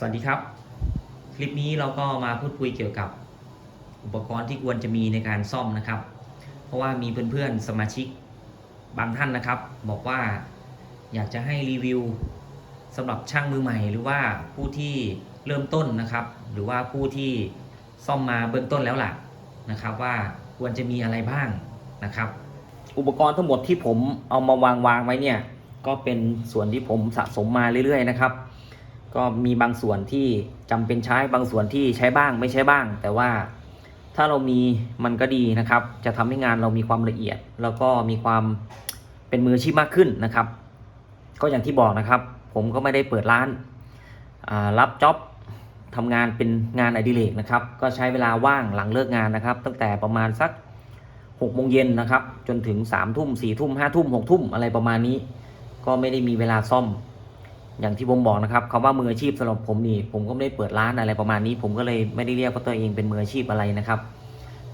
สวัสดีครับ คลิปนี้เราก็มาพูดคุยเกี่ยวกับ อุปกรณ์ที่ควรจะมีในการซ่อมนะครับ เพราะว่ามีเพื่อนๆสมาชิกบางท่านนะครับ บอกว่าอยากจะให้รีวิวสำหรับช่างมือใหม่ หรือว่าผู้ที่เริ่มต้นนะครับ หรือว่าผู้ที่ซ่อมมาเบื้องต้นแล้วล่ะนะครับ ว่าควรจะมีอะไรบ้างนะครับ อุปกรณ์ทั้งหมดที่ผมเอามาวางวางไว้เนี่ยก็เป็นส่วนที่ผมสะสมมาเรื่อยๆนะครับ ก็มีบางส่วนที่จำเป็นใช้บางส่วนที่ใช้บ้างไม่ใช้บ้าง แต่ว่าถ้าเรามีมันก็ดีนะครับ จะทำให้งานเรามีความละเอียด แล้วก็มีความเป็นมืออาชีพมากขึ้นนะครับ ก็อย่างที่บอกนะครับ ผมก็ไม่ได้เปิดร้านารับจ็อบทำงานเป็นงานอดิเรกนะครับ ก็ใช้เวลาว่างหลังเลิกงานนะครับ ตั้งแต่ประมาณสัก6โมงเย็นนะครับ จนถึง3ทุ่ม4ทุ่ม5ทุ่ม6ทุ่มอะไรประมาณนี้ ก็ไม่ได้มีเวลาซ่อม อย่างที่ผมบอกนะครับคำว่ามืออาชีพสำหรับผมนี่ผมก็ไม่ได้เปิดร้านอะไรประมาณนี้ ผมก็เลยไม่ได้เรียกว่าตัวเองเป็นมืออาชีพอะไรนะครับ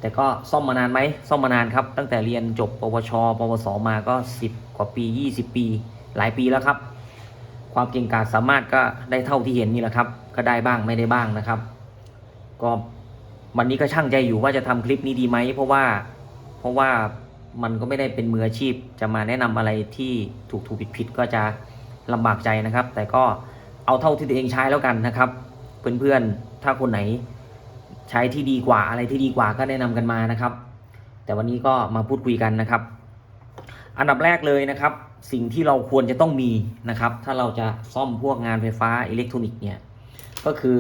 แต่ก็ซ่อมมานานไหมซ่อมมานานครับ ตั้งแต่เรียนจบ ปวช ปวส มาก็ 10 กว่าปี 20 ปี หลายปีแล้วครับ ความเก่งกาจสามารถก็ได้เท่าที่เห็นนี่แหละครับ ก็ได้บ้างไม่ได้บ้างนะครับ ก็วันนี้ก็ช่างใจอยู่ว่าจะทำคลิปนี้ดีไหมเพราะว่าเพราะว่ามันก็ไม่ได้เป็นมืออาชีพ จะมาแนะนำอะไรที่ถูกถูกผิดผิดก็จะ ลำบากใจนะครับ แต่ก็เอาเท่าที่ตัวเองใช้แล้วกันนะครับ เพื่อนๆ ถ้าคนไหนใช้ที่ดีกว่าอะไรที่ดีกว่าก็แนะนำกันมานะครับ แต่วันนี้ก็มาพูดคุยกันนะครับ อันดับแรกเลยนะครับ สิ่งที่เราควรจะต้องมีนะครับ ถ้าเราจะซ่อมพวกงานไฟฟ้าอิเล็กทรอนิกส์เนี่ยก็คือ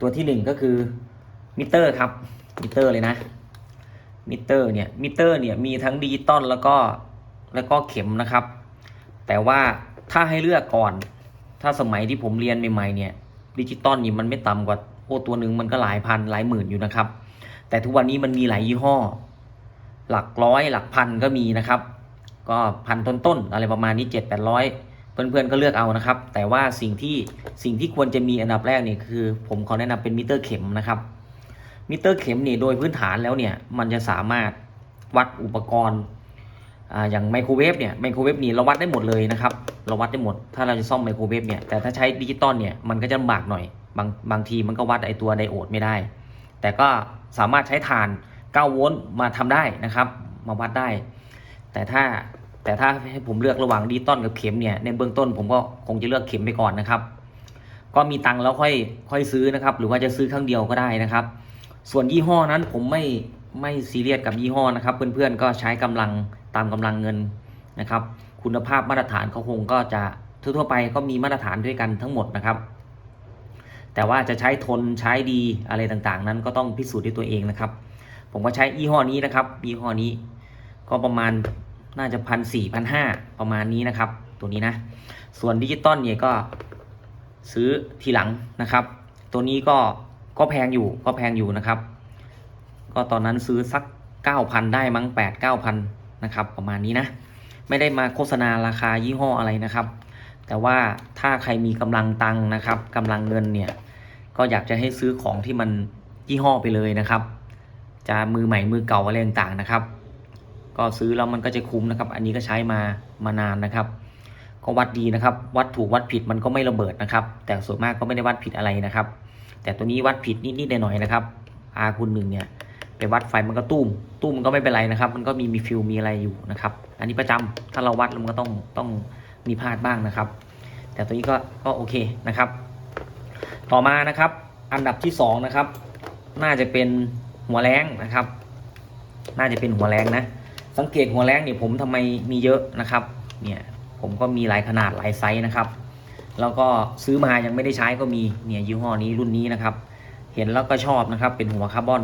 ตัวที่หนึ่งก็คือมิเตอร์ครับมิเตอร์เลยนะมิเตอร์เนี่ยมิเตอร์เนี่ยมีทั้งดิจิตอลแล้วก็แล้วก็เข็มนะครับ แต่ว่า ถ้าให้เลือกก่อน ถ้าสมัยที่ผมเรียนใหม่ๆเนี่ยดิจิตอลนี่มันไม่ต่ำกว่าโอ้ตัวหนึ่งมันก็หลายพันหลายหมื่นอยู่นะครับ แต่ทุกวันนี้มันมีหลายยี่ห้อ หลักร้อยหลักพันก็มีนะครับ ก็พันต้นๆอะไรประมาณนี้เจ็ดแปดร้อยเพื่อนๆก็เลือกเอานะครับ แต่ว่าสิ่งที่สิ่งที่ควรจะมีอันดับแรกเนี่ยคือ ผมขอแนะนำเป็นมิเตอร์เข็มนะครับมิเตอร์เข็มนี่โดยพื้นฐานแล้วเนี่ยมันจะสามารถวัดอุปกรณ์ อ่าอย่างไมโครเวฟเนี่ยไมโครเวฟนี่เราวัดได้หมดเลยนะครับเราวัดได้หมด ถ้าเราจะซ่อมไมโครเวฟเนี่ยแต่ถ้าใช้ดิจิตอลเนี่ยมันก็จะลำบากหน่อย บางบางทีมันก็วัดไอตัวไดโอดไม่ได้ แต่ก็สามารถใช้ฐาน 9 โวลต์มาทำได้นะครับ มาวัดได้ แต่ถ้าแต่ถ้าให้ผมเลือกระหว่างดิจิตอลกับเข็มเนี่ยในเบื้องต้นผมก็คงจะเลือกเข็มไปก่อนนะครับ ก็มีตังค์แล้วค่อยค่อยซื้อนะครับ หรือว่าจะซื้อครั้งเดียวก็ได้นะครับ ส่วนยี่ห้อนั้นผมไม่ไม่ซีเรียสกับยี่ห้อนะครับ เพื่อนๆก็ใช้กำลังตามกำลังเงินนะครับ คุณภาพมาตรฐานเขาคงก็จะทั่วไปก็มีมาตรฐานด้วยกันทั้งหมดนะครับ แต่ว่าจะใช้ทนใช้ดีอะไรต่างๆ นั้นก็ต้องพิสูจน์ด้วยตัวเองนะครับ ผมก็ใช้ยี่ห้อนี้นะครับยี่ห้อนี้ ก็ประมาณน่าจะพันสี่พันห้าประมาณนี้นะครับ ตัวนี้นะ ส่วนดิจิตอลเนี่ยก็ซื้อทีหลังนะครับ ตัวนี้ก็ก็แพงอยู่ก็แพงอยู่นะครับ ก็ตอนนั้นซื้อสัก9,000ได้มั้ง8 9,000น นะครับ ประมาณนี้นะ ไม่ได้มาโฆษณาราคายี่ห้ออะไรนะครับ แต่ว่าถ้าใครมีกำลังตังค์นะครับกำลังเงินเนี่ยก็อยากจะให้ซื้อของที่มันยี่ห้อไปเลยนะครับ จะมือใหม่มือเก่าอะไรต่างๆนะครับ ก็ซื้อแล้วมันก็จะคุ้มนะครับ อันนี้ก็ใช้มามานานนะครับ ก็วัดดีนะครับ วัดถูกวัดผิดมันก็ไม่ระเบิดนะครับ แต่ส่วนมากก็ไม่ได้วัดผิดอะไรนะครับ แต่ตัวนี้วัดผิดนิดๆหน่อยๆนะครับ R คูณหนึ่งเนี่ย ไปวัดไฟมันก็ตุ้มตุ้มมันก็ไม่เป็นไรนะครับ มันก็มีมีฟิลมีอะไรอยู่นะครับ อันนี้ประจำถ้าเราวัดมันก็ต้องต้องมีพลาดบ้างนะครับ แต่ตัวนี้ก็ก็โอเคนะครับ ต่อมานะครับ อันดับที่สองนะครับ น่าจะเป็นหัวแรงนะครับ น่าจะเป็นหัวแรงนะ สังเกตหัวแรงเนี่ยผมทำไมมีเยอะนะครับ เนี่ยผมก็มีหลายขนาดหลายไซส์นะครับ แล้วก็ซื้อมายังไม่ได้ใช้ก็มีเนี่ยยี่ห้อนี้รุ่นนี้นะครับ เห็นแล้วก็ชอบนะครับ เป็นหัวคาร์บอน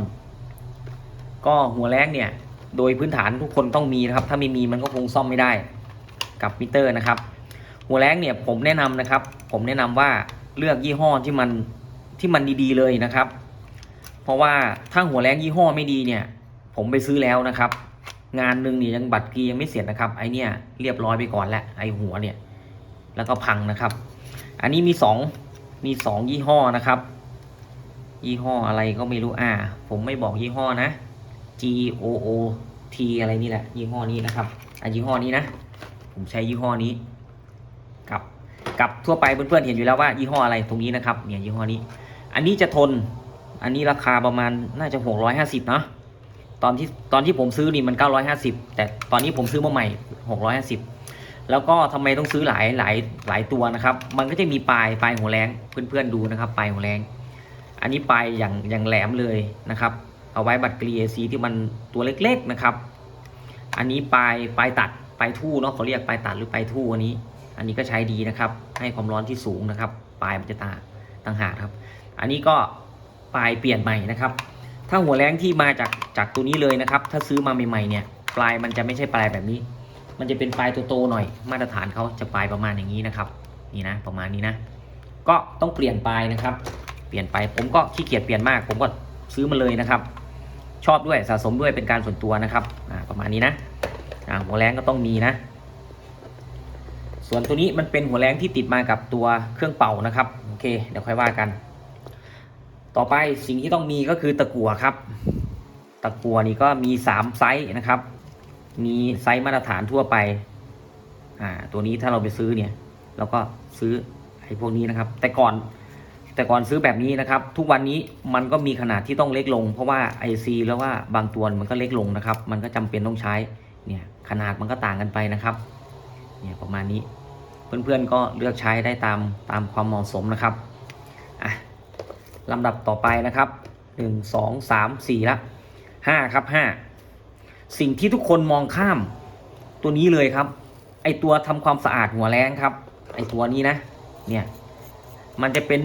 ก็หัวแรงเนี่ย โดยพื้นฐานทุกคนต้องมีนะครับ ถ้าไม่มีมันก็คงซ่อมไม่ได้กับมิเตอร์นะครับ หัวแรงเนี่ยผมแนะนำนะครับ ผมแนะนำว่าเลือกยี่ห้อที่มันที่มันดีๆเลยนะครับ เพราะว่าถ้าหัวแรงยี่ห้อไม่ดีเนี่ย ผมไปซื้อแล้วนะครับ งานหนึ่งเนี่ยยังบัตรกียังไม่เสร็จนะครับ ไอเนี่ยเรียบร้อยไปก่อนแหล้วไอหัวเนี่ย แล้วก็พังนะครับ อันนี้มีสองมีสองยี่ห้อนะครับ ยี่ห้ออะไรก็ไม่รู้อ่า ผมไม่บอกยี่ห้อนะ G O O T อะไรนี่แหละ ยี่ห้อนี้นะครับอะยี่ห้อนี้นะ ผมใช้ยี่ห้อนี้ กับกับทั่วไปเพื่อนๆเห็นอยู่แล้วว่ายี่ห้ออะไรตรงนี้นะครับเนี่ยยี่ห้อนี้ อันนี้จะทน อันนี้ราคาประมาณน่าจะ 650เนาะตอนที่ตอนที่ผมซื้อนี่มัน 950 แต่ตอนนี้ผมซื้อมาใหม่ 650 แล้วก็ทำไมต้องซื้อหลายหลายหลายตัวนะครับ มันก็จะมีปลายปลายหัวแรงเพื่อนๆดูนะครับ ปลายหัวแรง อันนี้ปลายอย่างอย่างแหลมเลยนะครับ เอาไว้บัตรกรีเอซีที่มันตัวเล็กๆนะครับ อันนี้ปลายปลายตัดปลายทู่เนาะเขาเรียกปลายตัดหรือปลายทู่อันนี้ อันนี้ก็ใช้ดีนะครับ ให้ความร้อนที่สูงนะครับ ปลายมันจะตาต่างหากครับ อันนี้ก็ปลายเปลี่ยนใหม่นะครับ ถ้าหัวแรงที่มาจากจากตัวนี้เลยนะครับ ถ้าซื้อมาใหม่ๆเนี่ยปลายมันจะไม่ใช่ปลายแบบนี้ มันจะเป็นปลายโตๆหน่อย มาตรฐานเขาจะปลายประมาณอย่างนี้นะครับ นี่นะประมาณนี้นะ ก็ต้องเปลี่ยนปลายนะครับ เปลี่ยนไปผมก็ขี้เกียจเปลี่ยนมาก ผมก็ซื้อมาเลยนะครับ ชอบด้วยสะสมด้วยเป็นการส่วนตัวนะครับอ่าประมาณนี้นะอ่าหัวแรงก็ต้องมีนะ ส่วนตัวนี้มันเป็นหัวแรงที่ติดมากับตัวเครื่องเป่านะครับโอเคเดี๋ยวค่อยว่ากัน ต่อไปสิ่งที่ต้องมีก็คือตะกั่วครับ ตะกั่วนี่ก็มี 3 ไซส์นะครับ มีไซส์มาตรฐานทั่วไปอ่าตัวนี้ถ้าเราไปซื้อเนี่ยเราก็ซื้อไอ้พวกนี้นะครับ แต่ก่อน แต่ก่อนซื้อแบบนี้นะครับ ทุกวันนี้มันก็มีขนาดที่ต้องเล็กลง เพราะว่า IC แล้วว่าบางตัวมันก็เล็กลงนะครับ มันก็จำเป็นต้องใช้เนี่ยขนาดมันก็ต่างกันไปนะครับเนี่ยประมาณนี้เพื่อนๆก็เลือกใช้ได้ตามตามความเหมาะสมนะครับอะลำดับต่อไปนะครับหนึ่งสองสามสี่ละห้าครับห้าสิ่งที่ทุกคนมองข้าม ตัวนี้เลยครับ ไอตัวทำความสะอาดหัวแรงครับ ไอตัวนี้นะ เนี่ย มันจะเป็น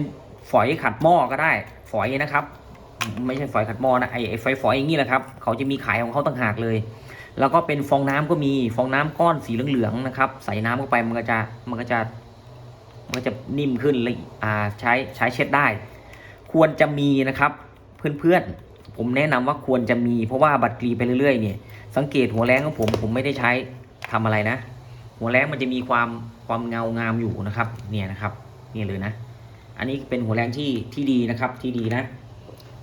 ฝอยขัดหม้อก็ได้ ฝอยนะครับ ไม่ใช่ฝอยขัดหม้อนะไอไอฝอยฝอยอย่างนี้แหละครับเขาจะมีขายของเขาต่างหากเลย แล้วก็เป็นฟองน้ำก็มีฟองน้ำก้อนสีเหลืองๆนะครับ ใส่น้ำเข้าไปมันก็จะมันก็จะมันก็จะนิ่มขึ้นเลยอ่าใช้ใช้เช็ดได้ ควรจะมีนะครับเพื่อนๆ ผมแนะนำว่าควรจะมี เพราะว่าบัตรกรีไปเรื่อยๆเนี่ยสังเกตหัวแรงของผมผมไม่ได้ใช้ทำอะไรนะ หัวแรงมันจะมีความความเงางามอยู่นะครับ เนี่ยนะครับ นี่เลยนะ อันนี้เป็นหัวแรงที่ที่ดีนะครับที่ดีนะ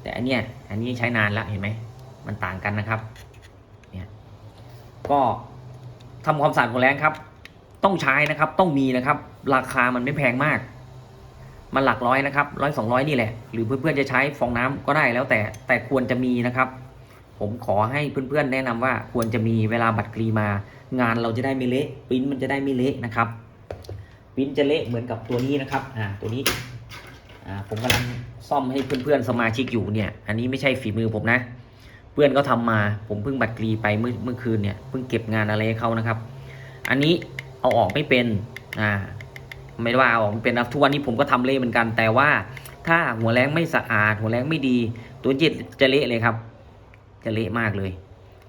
แต่อันเนี้ยอันนี้ใช้นานแล้วเห็นไหมมันต่างกันนะครับเนี่ยก็ทำความสะอาดหัวแรงครับ ต้องใช้นะครับต้องมีนะครับ ราคามันไม่แพงมาก มันหลักร้อยนะครับร้อยสองร้อยนี่แหละ หรือเพื่อนๆจะใช้ฟองน้ำก็ได้แล้วแต่แต่ควรจะมีนะครับผมขอให้เพื่อนๆ แนะนำว่าควรจะมีเวลาบัตรกรีมา งานเราจะได้ไม่เละปิ้นมันจะได้ไม่เละนะครับ ปิ้นจะเละเหมือนกับตัวนี้นะครับอ่าตัวนี้ ผมกำลังซ่อมให้เพื่อนๆสมาชิกอยู่เนี่ย อันนี้ไม่ใช่ฝีมือผมนะ เพื่อนก็ทำมาผมเพิ่งบัตกรีไปเมื่อเมื่อคืนเนี่ยเพิ่งเก็บงานอะไรเขานะครับ อันนี้เอาออกไม่เป็นอ่าไม่ได้ว่าเอาออกไม่เป็นนะทุกวันนี้ผมก็ทำเละเหมือนกัน แต่ว่าถ้าหัวแรงไม่สะอาด หัวแรงไม่ดี ตัวเจ็ดจะเละเลยครับ จะเละมากเลย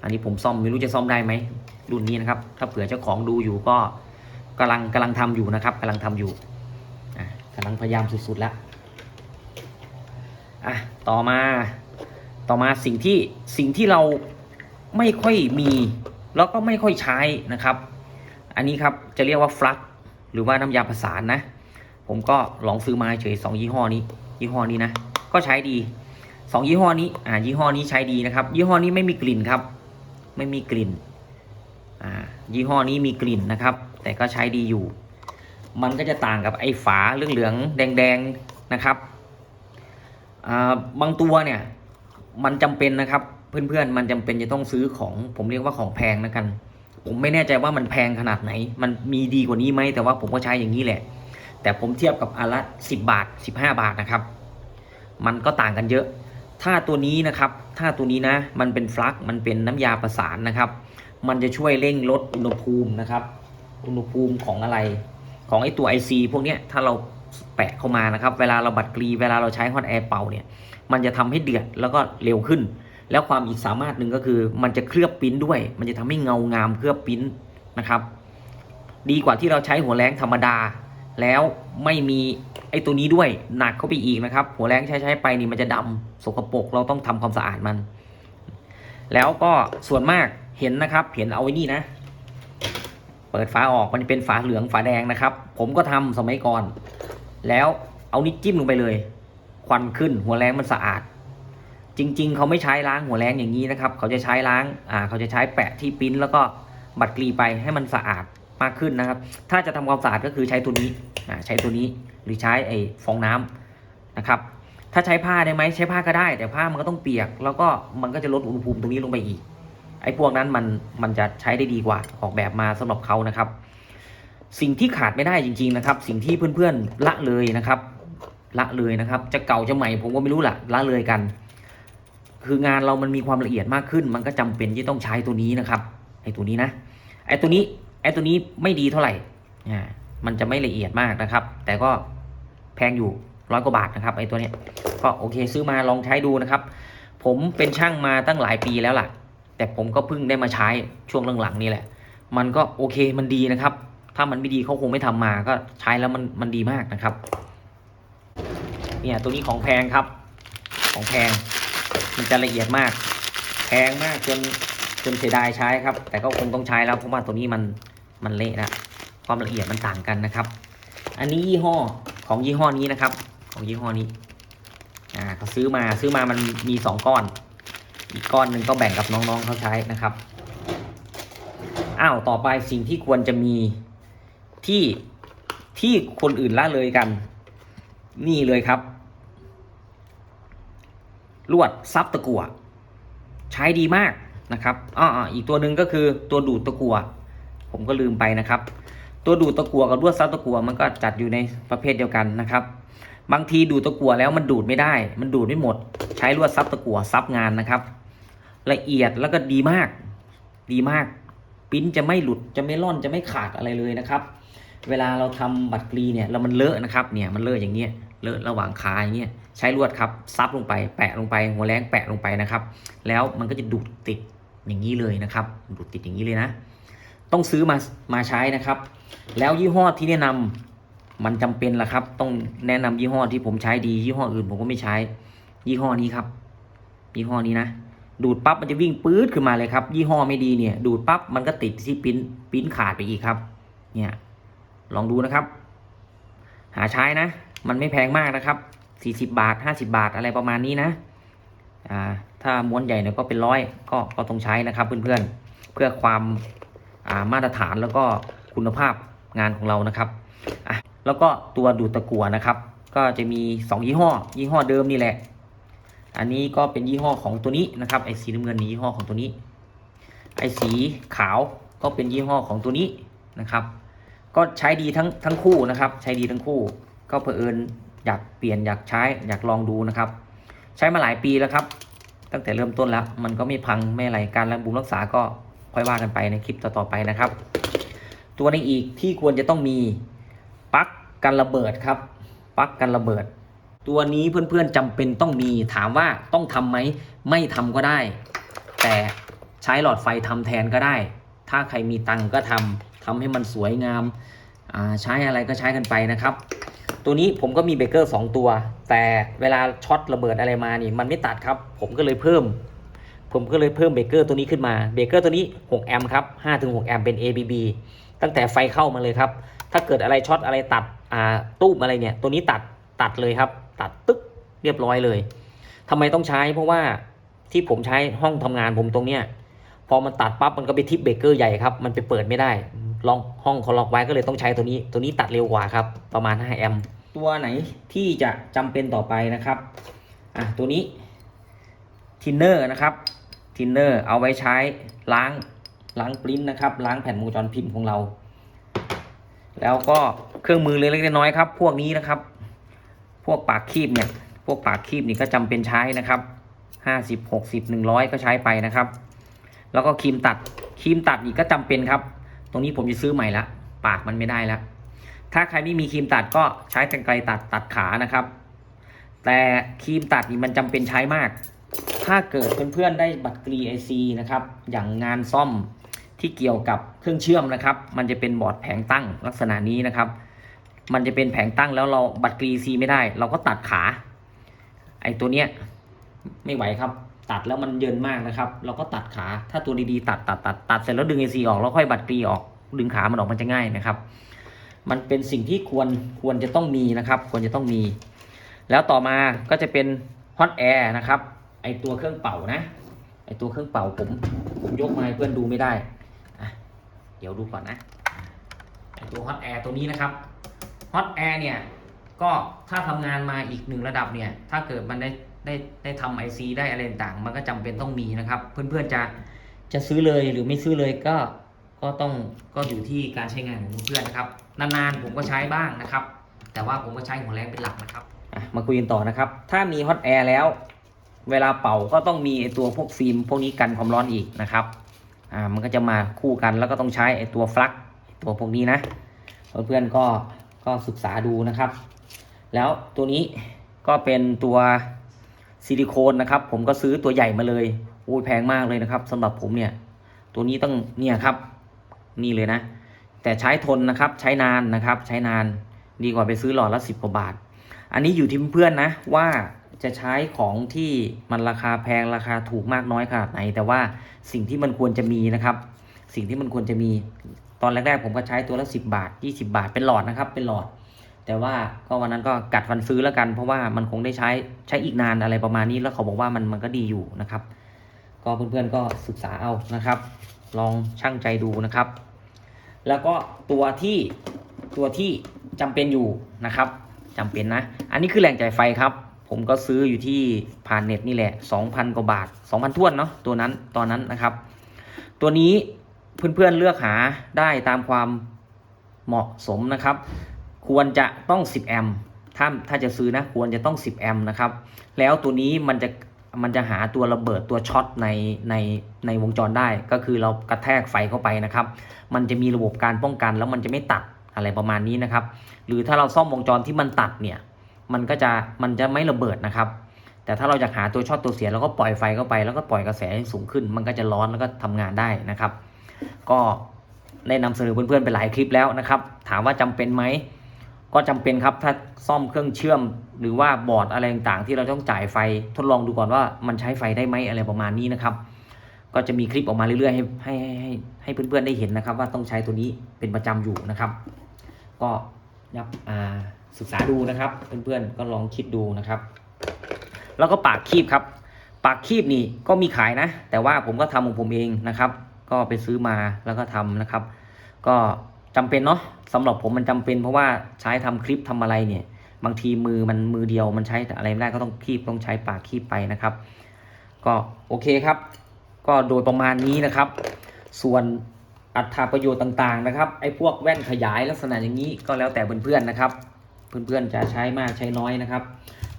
อันนี้ผมซ่อมไม่รู้จะซ่อมได้ไหมรุ่นนี้นะครับ ถ้าเผื่อเจ้าของดูอยู่ก็กำลังกำลังทำอยู่นะครับกำลังทำอยู่อะกำลังพยายามสุดๆแล้ว อะต่อมาต่อมาสิ่งที่สิ่งที่เราไม่ค่อยมีแล้วก็ไม่ค่อยใช้นะครับ อันนี้ครับจะเรียกว่าฟลักหรือว่าน้ำยาประสานนะ ผมก็ลองซื้อมาเฉยสองยี่ห้อนี้ ยี่ห้อนี้นะ ก็ใช้ดีสองยี่ห้อนี้อ่ายี่ห้อนี้ใช้ดีนะครับ ยี่ห้อนี้ไม่มีกลิ่นครับ ไม่มีกลิ่นอ่ายี่ห้อนี้มีกลิ่นนะครับ แต่ก็ใช้ดีอยู่ มันก็จะต่างกับไอ้ฝาเหลืองๆแดง ๆนะครับ บางตัวเนี่ยมันจำเป็นนะครับ เพื่อนๆมันจำเป็นจะต้องซื้อของผมเรียกว่าของแพงนะกัน ผมไม่แน่ใจว่ามันแพงขนาดไหน มันมีดีกว่านี้ไหมแต่ว่าผมก็ใช้อย่างนี้แหละ แต่ผมเทียบกับอันละสิบบาทสิบห้าบาทนะครับ มันก็ต่างกันเยอะ ถ้าตัวนี้นะครับ ถ้าตัวนี้นะ มันเป็นฟลักมันเป็นน้ำยาประสานนะครับ มันจะช่วยเร่งลดอุณหภูมินะครับ อุณหภูมิของอะไร ของไอตัว IC พวกนี้ถ้าเรา แปะเข้ามานะครับ เวลาเราบัดกรี เวลาเราใช้ฮอตแอร์เป่าเนี่ย มันจะทำให้เดือดแล้วก็เร็วขึ้น แล้วความอีกสามารถหนึ่งก็คือ มันจะเคลือบปิ้นด้วย มันจะทำให้เงางามเคลือบปิ้นนะครับ ดีกว่าที่เราใช้หัวแรงธรรมดา แล้วไม่มีไอ้ตัวนี้ด้วยหนักเข้าไปอีกนะครับ หัวแรงใช้ใช้ไปนี่มันจะดำสกปรกเราต้องทำความสะอาดมัน แล้วก็ส่วนมากเห็นนะครับ เห็นเอาไว้นี่นะ เปิดฝาออกมันเป็นฝาเหลืองฝาแดงนะครับ ผมก็ทำสมัยก่อน แล้วเอานิ้วจิ้มลงไปเลย ควันขึ้นหัวแรงมันสะอาด จริง ๆ เขาไม่ใช้ล้างหัวแรงอย่างนี้นะครับ เขาจะใช้ล้างอ่าเขาจะใช้แปะที่ปิ้นแล้วก็บัดกรีไปให้มันสะอาดมากขึ้นนะครับ ถ้าจะทำความสะอาดก็คือใช้ตัวนี้อ่าใช้ตัวนี้หรือใช้ไอ้ฟองน้ำนะครับ ถ้าใช้ผ้าได้ไหมใช้ผ้าก็ได้ แต่ผ้ามันก็ต้องเปียก แล้วก็มันก็จะลดอุณหภูมิตรงนี้ลงไปอีก ไอ้พวกนั้นมันมันจะใช้ได้ดีกว่าออกแบบมาสำหรับเขานะครับ สิ่งที่ขาดไม่ได้จริง ๆนะครับ สิ่งที่เพื่อนๆละเลยนะครับ ละเลยนะครับ จะเก่าจะใหม่ผมก็ไม่รู้ละละเลยกัน คืองานเรามันมีความละเอียดมากขึ้น มันก็จำเป็นที่ต้องใช้ตัวนี้นะครับไอ้ตัวนี้นะไอ้ตัวนี้ไอ้ตัวนี้ไม่ดีเท่าไหร่อ่ามันจะไม่ละเอียดมากนะครับ แต่ก็แพงอยู่ร้อยกว่าบาทนะครับไอ้ตัวเนี้ยก็โอเคซื้อมาลองใช้ดูนะครับ ผมเป็นช่างมาตั้งหลายปีแล้วล่ะ แต่ผมก็เพิ่งได้มาใช้ช่วงหลังๆนี่แหละ มันก็โอเคมันดีนะครับ ถ้ามันไม่ดีเขาคงไม่ทำมาก็ใช้แล้วมันมันดีมากนะครับ เนี่ยตัวนี้ของแพงครับ ของแพงมันจะละเอียดมาก แพงมากจนจนเสียดายใช้ครับ แต่ก็คงต้องใช้แล้วเพราะว่าตัวนี้มันมันเละนะความละเอียดมันต่างกันนะครับ อันนี้ยี่ห้อของยี่ห้อนี้นะครับ ของยี่ห้อนี้อ่าเขาซื้อมาซื้อมามันมีสองก้อน อีกก้อนหนึ่งก็แบ่งกับน้องๆเขาใช้นะครับอ้าวต่อไปสิ่งที่ควรจะมี ที่ที่คนอื่นละเลยกัน นี่เลยครับ ลวดซับตะกั่วใช้ดีมากนะครับอ้ออีกตัวหนึ่งก็คือตัวดูดตะกั่วผมก็ลืมไปนะครับ ตัวดูดตะกั่วกับลวดซับตะกั่วมันก็จัดอยู่ในประเภทเดียวกันนะครับ บางทีดูดตะกั่วแล้วมันดูดไม่ได้ มันดูดไม่หมด ใช้ลวดซับตะกั่วซับงานนะครับ ละเอียดแล้วก็ดีมาก ดีมาก ปิ้นจะไม่หลุดจะไม่ล่อนจะไม่ขาดอะไรเลยนะครับ เวลาเราทำบัตรกรีเนี่ยแล้วมันเลอะนะครับเนี่ยมันเลอะอย่างเงี้ยเลอะระหว่างขาอย่างเงี้ยใช้ลวดครับซับลงไปแปะลงไป หัวแรงแปะลงไปนะครับ แล้วมันก็จะดูดติดอย่างนี้เลยนะครับ ดูดติดอย่างนี้เลยนะ ต้องซื้อมามาใช้นะครับ แล้วยี่ห้อที่แนะนำมันจำเป็นละครับ ต้องแนะนำยี่ห้อที่ผมใช้ดียี่ห้ออื่นผมก็ไม่ใช้ ยี่ห้อนี้ครับ ยี่ห้อนี้นะดูดปั๊บมันจะวิ่งปื๊ดขึ้นมาเลยครับ ยี่ห้อไม่ดีเนี่ย ดูดปั๊บมันก็ติดที่ปิ้นปิ้นขาดไปอีกครับ เนี่ย ลองดูนะครับ หาใช้นะ มันไม่แพงมากนะครับสี่สิบาทห้าสิบาทอะไรประมาณนี้นะอ่าถ้าม้วนใหญ่เนี่ยก็เป็นร้อยก็ก็ต้องใช้นะครับเพื่อนๆเพื่อความอ่ามาตรฐานแล้วก็คุณภาพงานของเรานะครับอะแล้วก็ตัวดูดตะกั่วนะครับ ก็จะมีสองยี่ห้อ ยี่ห้อเดิมนี่แหละ อันนี้ก็เป็นยี่ห้อของตัวนี้นะครับไอ้สีน้ำเงินนี่ยี่ห้อของตัวนี้ไอ้สีขาวก็เป็นยี่ห้อของตัวนี้นะครับ ก็ใช้ดีทั้งทั้งคู่นะครับ ใช้ดีทั้งคู่ ก็เผอิญอยากเปลี่ยนอยากใช้อยากลองดูนะครับ ใช้มาหลายปีแล้วครับ ตั้งแต่เริ่มต้นแล้ว มันก็ไม่พังไม่อะไรการรักบุรักษาก็ค่อยว่ากันไปในคลิปต่อๆไปนะครับ ตัวนี้อีกที่ควรจะต้องมีปลั๊กกันระเบิดครับปลั๊กกันระเบิด ตัวนี้เพื่อนๆจำเป็นต้องมีถามว่าต้องทำไหมไม่ทำก็ได้ แต่ใช้หลอดไฟทำแทนก็ได้ ถ้าใครมีตังก็ทำ ทำให้มันสวยงามใช้อะไรก็ใช้กันไปนะครับ ตัวนี้ผมก็มีเบรกเกอร์2ตัว แต่เวลาช็อตระเบิดอะไรมานี่มันไม่ตัดครับ ผมก็เลยเพิ่ม ผมก็เลยเพิ่มเบรกเกอร์ตัวนี้ขึ้นมาเบรกเกอร์ตัวนี้6แอมป์ครับ5-6แอมป์เป็น ABB ตั้งแต่ไฟเข้ามาเลยครับ ถ้าเกิดอะไรช็อตอะไรตัดอ่าตู้มอะไรเนี่ย ตัวนี้ตัดตัดเลยครับ ตัดตึ๊กเรียบร้อยเลยทำไมต้องใช้เพราะว่าที่ผมใช้ห้องทำงานผมตรงเนี้ยพอมันตัดปั๊บมันก็ไปทิปเบรกเกอร์ใหญ่ครับ มันไปเปิดไม่ได้ ลองห้องเขาล็อกไว้ก็เลยต้องใช้ตัวนี้ตัวนี้ตัดเร็วกว่าครับ ประมาณ 5 แอมป์ตัวไหนที่จะจำเป็นต่อไปนะครับอะตัวนี้ทินเนอร์นะครับทินเนอร์เอาไว้ใช้ล้างล้างปริ้นนะครับ ล้างแผ่นวงจรพิมพ์ของเรา แล้วก็เครื่องมือเล็กๆน้อยๆครับ พวกนี้นะครับ พวกปากคีบเนี่ย พวกปากคีบนี่ก็จำเป็นใช้นะครับห้าสิบหกสิบหนึ่งร้อยก็ใช้ไปนะครับ แล้วก็ครีมตัดครีมตัดอีกก็จำเป็นครับ รงนี้ผมจะซื้อใหม่ละปากมันไม่ได้แล้วถ้าใครไม่มีครีมตัดก็ใช้กรรไกรตัดตัดขานะครับ แต่ครีมตัดนี่มันจำเป็นใช้มาก ถ้าเกิดเพื่อนๆได้บัตรกรีไอซีนะครับ อย่างงานซ่อมที่เกี่ยวกับเครื่องเชื่อมนะครับ มันจะเป็นบอร์ดแผงตั้งลักษณะนี้นะครับ มันจะเป็นแผงตั้งแล้วเราบัตรกรีซีไม่ได้ เราก็ตัดขา ไอตัวเนี้ยไม่ไหวครับ ตัดแล้วมันเยินมากนะครับ เราก็ตัดขาถ้าตัวดีๆตัดตัดตัดตัดเสร็จแล้วดึงไอซีออกแล้วค่อยบัตรกรีออก ดึงขามันออกมันจะง่ายนะครับ มันเป็นสิ่งที่ควรควรจะต้องมีนะครับ ควรจะต้องมี แล้วต่อมาก็จะเป็นฮอตแอร์นะครับไอตัวเครื่องเป่านะไอตัวเครื่องเป่าผมผมยกมาให้เพื่อนดูไม่ได้เดี๋ยวดูก่อนนะไอตัวฮอตแอร์ตัวนี้นะครับฮอตแอร์เนี่ยก็ถ้าทำงานมาอีกหนึ่งระดับเนี่ย ถ้าเกิดมันได้ ได้ได้ทำไอซีได้อะไรต่างมันก็จำเป็นต้องมีนะครับ เพื่อนๆจะจะซื้อเลยหรือไม่ซื้อเลยก็ก็ต้องก็อยู่ที่การใช้งานของเพื่อนนะครับ นานๆผมก็ใช้บ้างนะครับ แต่ว่าผมก็ใช้หัวแรงเป็นหลักนะครับมาคุยกันต่อนะครับ ถ้ามีฮอตแอร์แล้ว เวลาเป่าก็ต้องมีไอตัวพวกฟิล์มพวกนี้กันความร้อนอีกนะครับอ่ามันก็จะมาคู่กันแล้วก็ต้องใช้ไอตัวฟลักตัวพวกนี้นะเพื่อนๆก็ก็ศึกษาดูนะครับ แล้วตัวนี้ก็เป็นตัว ซิลิโคนนะครับ ผมก็ซื้อตัวใหญ่มาเลยโอ้ยแพงมากเลยนะครับสำหรับผมเนี่ย ตัวนี้ต้องเนี่ยครับ นี่เลยนะ แต่ใช้ทนนะครับ ใช้นานนะครับ ใช้นานดีกว่าไปซื้อหลอดละสิบกว่าบาท อันนี้อยู่ที่เพื่อนนะว่าจะใช้ของที่มันราคาแพงราคาถูกมากน้อยขนาดไหน แต่ว่าสิ่งที่มันควรจะมีนะครับ สิ่งที่มันควรจะมีตอนแรกๆผมก็ใช้ตัวละ 10 บาท 20 บาทเป็นหลอดนะครับ เป็นหลอด แต่ว่าก็วันนั้นก็กัดฟันซื้อแล้วกัน เพราะว่ามันคงได้ใช้ใช้อีกนานอะไรประมาณนี้แล้วเขาบอกว่ามันมันก็ดีอยู่นะครับ ก็เพื่อนๆก็ศึกษาเอานะครับ ลองช่างใจดูนะครับ แล้วก็ตัวที่ตัวที่จำเป็นอยู่นะครับจำเป็นนะ อันนี้คือแหล่งจ่ายไฟครับ ผมก็ซื้ออยู่ที่ผ่านเน็ตนี่แหละ 2,000 กว่าบาท 2,000ท้วนเนาะตัวนั้นตอนนั้นนะครับ ตัวนี้เพื่อนๆเลือกหาได้ตามความเหมาะสมนะครับ ควรจะต้อง 10 แอมป์ถ้าถ้าจะซื้อนะควรจะต้อง 10 แอมป์นะครับ แล้วตัวนี้มันจะมันจะหาตัวระเบิดตัวช็อตในในในวงจรได้ ก็คือเรากระแทกไฟเข้าไปนะครับ มันจะมีระบบการป้องกันแล้วมันจะไม่ตัดอะไรประมาณนี้นะครับ หรือถ้าเราซ่อมวงจรที่มันตัดเนี่ยมันก็จะมันจะไม่ระเบิดนะครับ แต่ถ้าเราอยากหาตัวช็อตตัวเสียเราก็ปล่อยไฟเข้าไปแล้วก็ปล่อยกระแสให้สูงขึ้น มันก็จะร้อนแล้วก็ทำงานได้นะครับ ก็ได้นำเสนอเพื่อนๆไปหลายคลิปแล้วนะครับ ถามว่าจำเป็นไหม ก็จำเป็นครับถ้าซ่อมเครื่องเชื่อม หรือว่าบอร์ดอะไรต่างๆ ที่เราต้องจ่ายไฟทดลองดูก่อนว่ามันใช้ไฟได้ไหมอะไรประมาณนี้นะครับ ก็จะมีคลิปออกมาเรื่อยๆ ให้ให้ให้ให้เพื่อนๆได้เห็นนะครับ ว่าต้องใช้ตัวนี้เป็นประจำอยู่นะครับ ก็ยับอ่าศึกษาดูนะครับ เพื่อนๆก็ลองคิดดูนะครับ แล้วก็ปากคีบครับ ปากคีบนี่ก็มีขายนะ แต่ว่าผมก็ทำของผมเองนะครับ ก็ไปซื้อมาแล้วก็ทำนะครับ ก็ จำเป็นเนาะสำหรับผมมันจำเป็นเพราะว่าใช้ทำคลิปทำอะไรเนี่ย บางทีมือมันมือเดียวมันใช้อะไรไม่ได้ก็ต้องคีบต้องใช้ปากคีบไปนะครับ ก็โอเคครับ ก็โดยประมาณนี้นะครับ ส่วนอัตราประโยชน์ต่างๆนะครับไอ้พวกแว่นขยายลักษณะอย่างนี้ก็แล้วแต่เพื่อนๆนะครับ เพื่อนๆจะใช้มากใช้น้อยนะครับ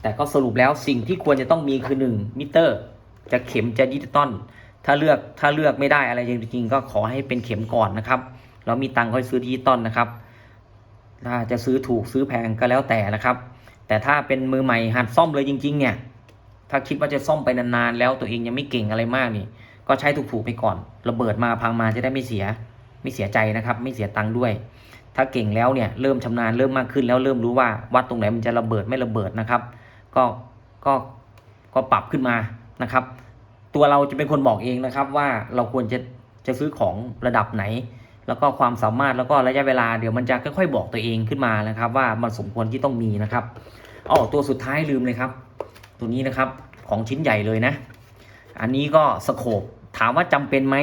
แต่ก็สรุปแล้วสิ่งที่ควรจะต้องมีคือ1มิเตอร์ จะเข็มจะดิจิตอลถ้าเลือกถ้าเลือกไม่ได้อะไรจริงๆก็ขอให้เป็นเข็มก่อนนะครับ แล้วมีตังค์ค่อยซื้อดิจิตอลนะครับ ถ้าจะซื้อถูกซื้อแพงก็แล้วแต่นะครับ แต่ถ้าเป็นมือใหม่หัดซ่อมเลยจริง ๆ เนี่ย ถ้าคิดว่าจะซ่อมไปนานๆแล้วตัวเองยังไม่เก่งอะไรมากนี่ ก็ใช้ถูกๆไปก่อน ระเบิดมาพังมาจะได้ไม่เสีย ไม่เสียใจนะครับ ไม่เสียตังค์ด้วย ถ้าเก่งแล้วเนี่ยเริ่มชำนาญเริ่มมากขึ้นแล้วเริ่มรู้ว่าวัดตรงไหนมันจะระเบิดไม่ระเบิดนะครับ ก็ก็ก็ปรับขึ้นมานะครับ ตัวเราจะเป็นคนบอกเองนะครับว่าเราควรจะจะซื้อของระดับไหน แล้วก็ความสามารถแล้วก็ระยะเวลาเดี๋ยวมันจะค่อยๆบอกตัวเองขึ้นมานะครับ ว่ามันสมควรที่ต้องมีนะครับอ๋อตัวสุดท้ายลืมเลยครับ ตัวนี้นะครับของชิ้นใหญ่เลยนะ อันนี้ก็สโคปถามว่าจำเป็นไหม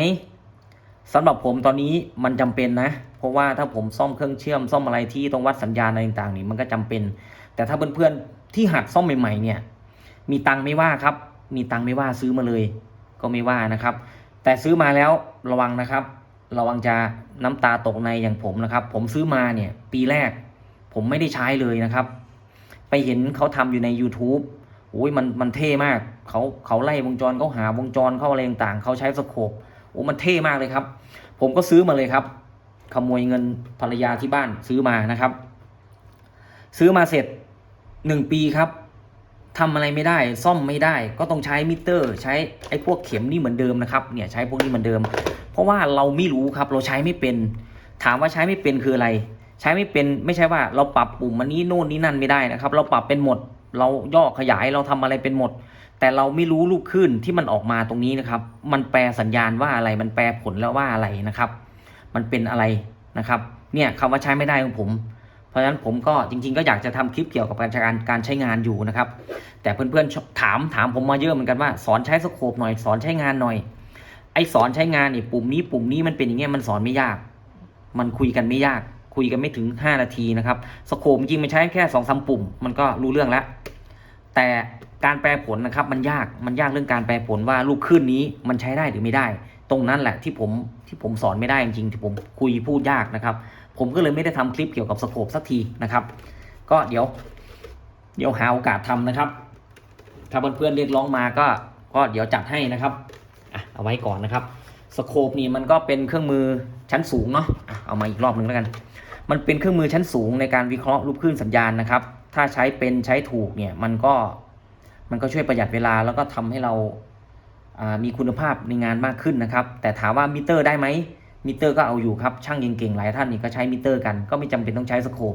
สำหรับผมตอนนี้มันจำเป็นนะ เพราะว่าถ้าผมซ่อมเครื่องเชื่อมซ่อมอะไรที่ต้องวัดสัญญาณอะไรต่างๆนี่มันก็จำเป็น แต่ถ้าเพื่อนๆที่หัดซ่อมใหม่ๆเนี่ย มีตังค์ไม่ว่าครับ มีตังค์ไม่ว่าซื้อมาเลย ก็ไม่ว่านะครับ แต่ซื้อมาแล้วระวังนะครับ ระวังจะน้ำตาตกในอย่างผมนะครับ ผมซื้อมาเนี่ย ปีแรก ผมไม่ได้ใช้เลยนะครับ ไปเห็นเขาทำอยู่ใน YouTube โอ้ยมันมันเท่มากเขาเขาไล่วงจรเขาหาวงจรเขาอะไรต่างเขาใช้สโคปโอ้มันเท่มากเลยครับ ผมก็ซื้อมาเลยครับ ขโมยเงินภรรยาที่บ้านซื้อมานะครับ ซื้อมาเสร็จหนึ่งปีครับ ทำอะไรไม่ได้ซ่อมไม่ได้ ก็ต้องใช้มิเตอร์ ใช้ไอ้พวกเข็มนี่เหมือนเดิมนะครับเนี่ยใช้พวกนี้เหมือนเดิม เพราะว่าเราไม่รู้ครับเราใช้ไม่เป็น ถามว่าใช้ไม่เป็นคืออะไร ใช้ไม่เป็นไม่ใช่ว่าเราปรับปุ่มมันนี้โน่นนี่นั่นไม่ได้นะครับ เราปรับเป็นหมด เราย่อขยายเราทำอะไรเป็นหมด แต่เราไม่รู้ลูกคลื่นที่มันออกมาตรงนี้นะครับ มันแปลสัญญาณว่าอะไรมันแปลผลแล้วว่าอะไรนะครับ มันเป็นอะไรนะครับ เนี่ยคำว่าใช้ไม่ได้ของผม ราะฉะนั้นผมก็จริง ๆ ก็อยากจะทำคลิปเกี่ยวกับการใช้การการใช้งานอยู่นะครับ แต่เพื่อนๆถามถามผมมาเยอะเหมือนกันว่าสอนใช้สโคปหน่อยสอนใช้งานหน่อย ไอสอนใช้งานนี่ปุ่มนี้ปุ่มนี้มันเป็นอย่างเงี้ยมันสอนไม่ยาก มันคุยกันไม่ยาก คุยกันไม่ถึง 5 นาทีนะครับสโคปจริงมันใช้แค่2อสปุ่ม มันก็รู้เรื่องแล้วแต่การแปลผลนะครับมันยากมันยากเรื่องการแปลผลว่าลูกคลื่นนี้มันใช้ได้หรือไม่ได้ ตรงนั้นแหละที่ผมที่ผมสอนไม่ได้จริงๆที่ผมคุยพูดยากนะครับ ผมก็เลยไม่ได้ทำคลิปเกี่ยวกับสโคปสักทีนะครับ ก็เดี๋ยว เดี๋ยวหาโอกาสทำนะครับ ถ้าเพื่อนๆเรียกร้องมาก็ก็เดี๋ยวจัดให้นะครับอะเอาไว้ก่อนนะครับสโคปนี่มันก็เป็นเครื่องมือชั้นสูงเนาะอะเอามาอีกรอบหนึ่งแล้วกัน มันเป็นเครื่องมือชั้นสูงในการวิเคราะห์รูปคลื่นสัญญาณนะครับ ถ้าใช้เป็นใช้ถูกเนี่ยมันก็มันก็ช่วยประหยัดเวลาแล้วก็ทำให้เรามีคุณภาพในงานมากขึ้นนะครับ แต่ถามว่ามิเตอร์ได้ไหม มิเตอร์ก็เอาอยู่ครับช่างเก่งๆหลายท่านนี่ก็ใช้มิเตอร์กันก็ไม่จำเป็นต้องใช้สโคป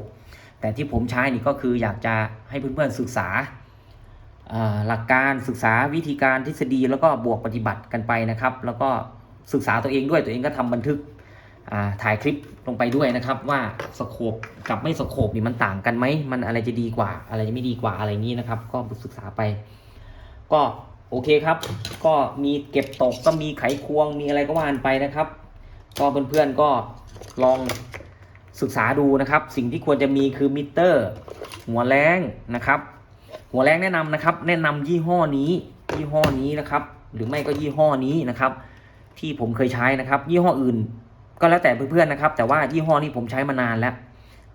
แต่ที่ผมใช้นี่ก็คืออยากจะให้เพื่อนๆศึกษาหลักการศึกษาวิธีการทฤษฎีแล้วก็บวกปฏิบัติกันไปนะครับ แล้วก็ศึกษาตัวเองด้วยตัวเองก็ทำบันทึกถ่ายคลิปลงไปด้วยนะครับ ว่าสโคปกับไม่สโคปนี่มันต่างกันไหมมันอะไรจะดีกว่า อะไรจะไม่ดีกว่าอะไรนี้นะครับ ก็ศึกษาไป ก็โอเคครับ ก็มีเก็บตกก็มีไขควงมีอะไรก็ว่านไปนะครับ ก็เพื่อนๆก็ลองศึกษาดูนะครับ สิ่งที่ควรจะมีคือมิเตอร์ หัวแรงนะครับ หัวแรงแนะนำนะครับ แนะนำยี่ห้อนี้ ยี่ห้อนี้นะครับ หรือไม่ก็ยี่ห้อนี้นะครับ ที่ผมเคยใช้นะครับ ยี่ห้ออื่น ก็แล้วแต่เพื่อนๆนะครับ แต่ว่ายี่ห้อนี้ผมใช้มานานแล้ว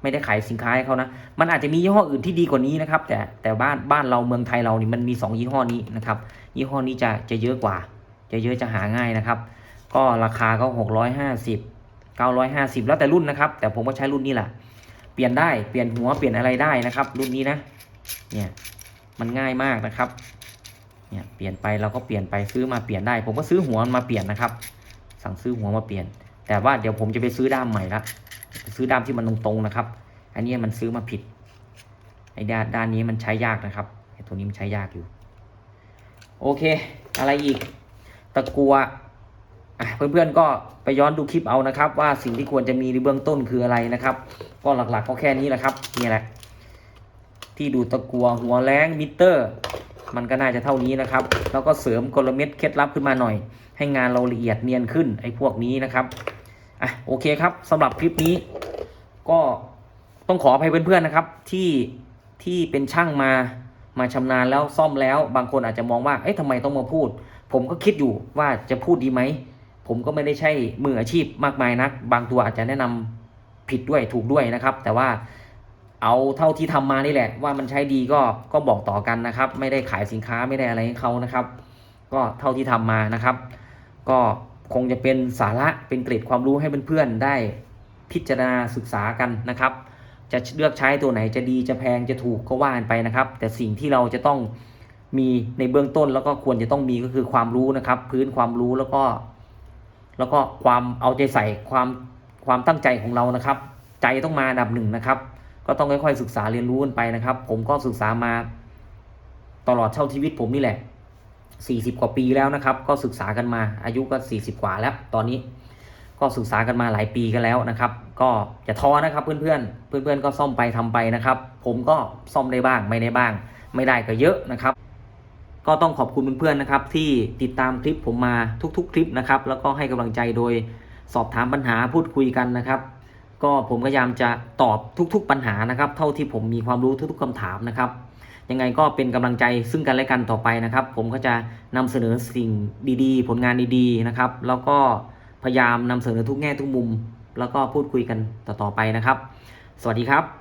ไม่ได้ขายสินค้าให้เขานะ มันอาจจะมียี่ห้ออื่นที่ดีกว่านี้นะครับ แต่แต่บ้านบ้านเราเมืองไทยเรานี่มันมีสองยี่ห้อนี้นะครับ ยี่ห้อนี้จะจะเยอะกว่า จะเยอะจะหาง่ายนะครับ ก็ราคาก็หกร้อยห้าสิบ950แล้วแต่รุ่นนะครับ แต่ผมก็ใช้รุ่นนี้แหละเปลี่ยนได้เปลี่ยนหัวเปลี่ยนอะไรได้นะครับ รุ่นนี้นะเนี่ยมันง่ายมากนะครับเนี่ยเปลี่ยนไปเราก็เปลี่ยนไปซื้อมาเปลี่ยนได้ ผมก็ซื้อหัวมาเปลี่ยนนะครับ สั่งซื้อหัวมาเปลี่ยน แต่ว่าเดี๋ยวผมจะไปซื้อด้ามใหม่ละซื้อด้ามที่มันตรงๆนะครับ อันนี้มันซื้อมาผิดไอ้ด้านด้านนี้มันใช้ยากนะครับไอ้ตัวนี้มันใช้ยากอยู่ โอเค อะไรอีก ตะกัว เพื่อนๆก็ไปย้อนดูคลิปเอานะครับ ว่าสิ่งที่ควรจะมีในเบื้องต้นคืออะไรนะครับ ก็หลักๆก็แค่นี้แหละครับนี่แหละ ที่ดูตะกัวหัวแรงมิเตอร์ มันก็น่าจะเท่านี้นะครับ แล้วก็เสริมกลเม็ดเคล็ดลับขึ้นมาหน่อย ให้งานเราละเอียดเนียนขึ้นไอ้พวกนี้นะครับอะโอเคครับสำหรับคลิปนี้ ก็ต้องขออภัยเพื่อนๆนะครับ ที่ที่เป็นช่างมามาชำนาญแล้วซ่อมแล้ว บางคนอาจจะมองว่าเอ๊ะทำไมต้องมาพูด ผมก็คิดอยู่ว่าจะพูดดีไหม ผมก็ไม่ได้ใช่มืออาชีพมากมายนัก บางตัวอาจจะแนะนำผิดด้วยถูกด้วยนะครับ แต่ว่าเอาเท่าที่ทำมานี่แหละ ว่ามันใช้ดีก็ก็บอกต่อกันนะครับ ไม่ได้ขายสินค้าไม่ได้อะไรให้เขานะครับ ก็เท่าที่ทำมานะครับ ก็คงจะเป็นสาระเป็นเกร็ดความรู้ให้เพื่อนๆได้พิจารณาศึกษากันนะครับ จะเลือกใช้ตัวไหนจะดีจะแพงจะถูกก็ว่ากันไปนะครับ แต่สิ่งที่เราจะต้องมีในเบื้องต้นแล้วก็ควรจะต้องมีก็คือความรู้นะครับ พื้นความรู้แล้วก็ แล้วก็ความเอาใจใส่ความความตั้งใจของเรานะครับ ใจต้องมาอันดับหนึ่งนะครับ ก็ต้องค่อยๆศึกษาเรียนรู้กันไปนะครับ ผมก็ศึกษามาตลอดเช่าชีวิตผมนี่แหละ 40 กว่าปีแล้วนะครับ ก็ศึกษากันมาอายุก็ 40 กว่าแล้ว ตอนนี้ ก็ศึกษากันมาหลายปีกันแล้วนะครับ ก็อย่าท้อนะครับเพื่อนๆเพื่อนๆก็ซ่อมไปทำไปนะครับ ผมก็ซ่อมได้บ้างไม่ได้บ้าง ไม่ได้ก็เยอะนะครับ ก็ต้องขอบคุณเพื่อนๆนะครับ ที่ติดตามคลิปผมมาทุกๆ คลิปนะครับ แล้วก็ให้กำลังใจโดยสอบถามปัญหาพูดคุยกันนะครับ ก็ผมพยายามจะตอบทุกๆปัญหานะครับ เท่าที่ผมมีความรู้ทุกๆคำถามนะครับ ยังไงก็เป็นกำลังใจซึ่งกันและกันต่อไปนะครับ ผมก็จะนำเสนอสิ่งดีๆ ผลงานดีๆนะครับ แล้วก็พยายามนำเสนอทุกแง่ทุกมุม แล้วก็พูดคุยกันต่อๆไปนะครับ สวัสดีครับ